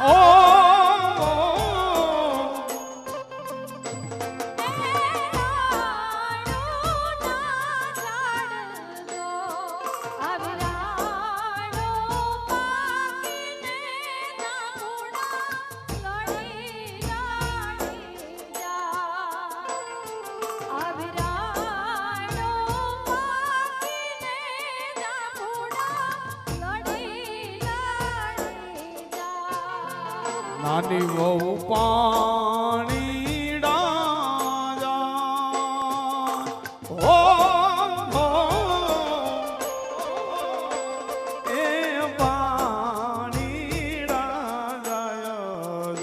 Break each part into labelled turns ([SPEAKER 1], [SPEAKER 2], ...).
[SPEAKER 1] ઓ નાની વહુ પાણી ઓ એ પાણી ડાજા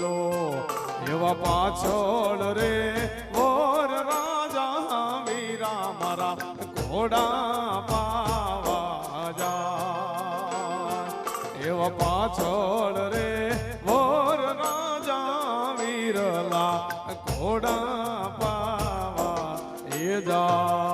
[SPEAKER 1] જો. એવા પાછળ રે વોર રાજા વીરા મારા ઘોડા ઘોડા પાવા એ જા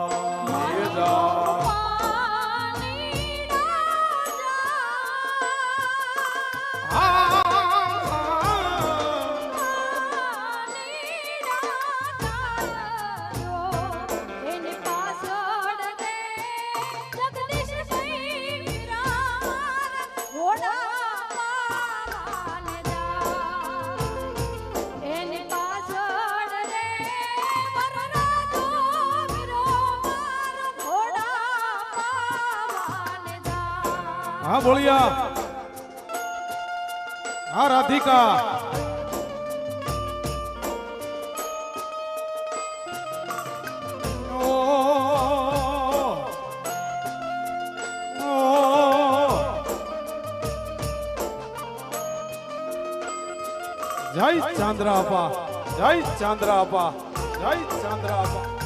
[SPEAKER 1] હા બોલિયા હા રાધિકા ઓ, ઓ. જય ચાંદ્રા આપા જય ચાંદ્રા આપા જય ચાંદ્રા આપા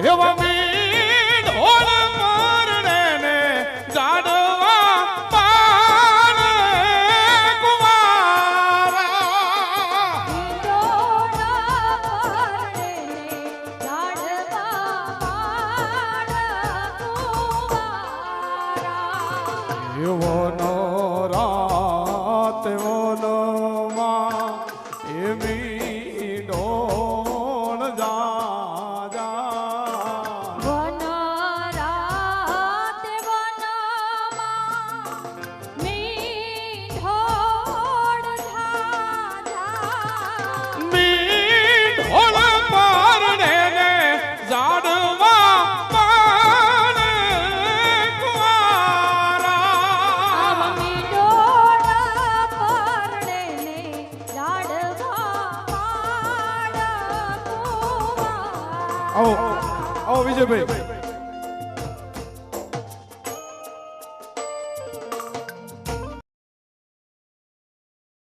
[SPEAKER 1] એવા મીઠોળ આવો વિજયભાઈ.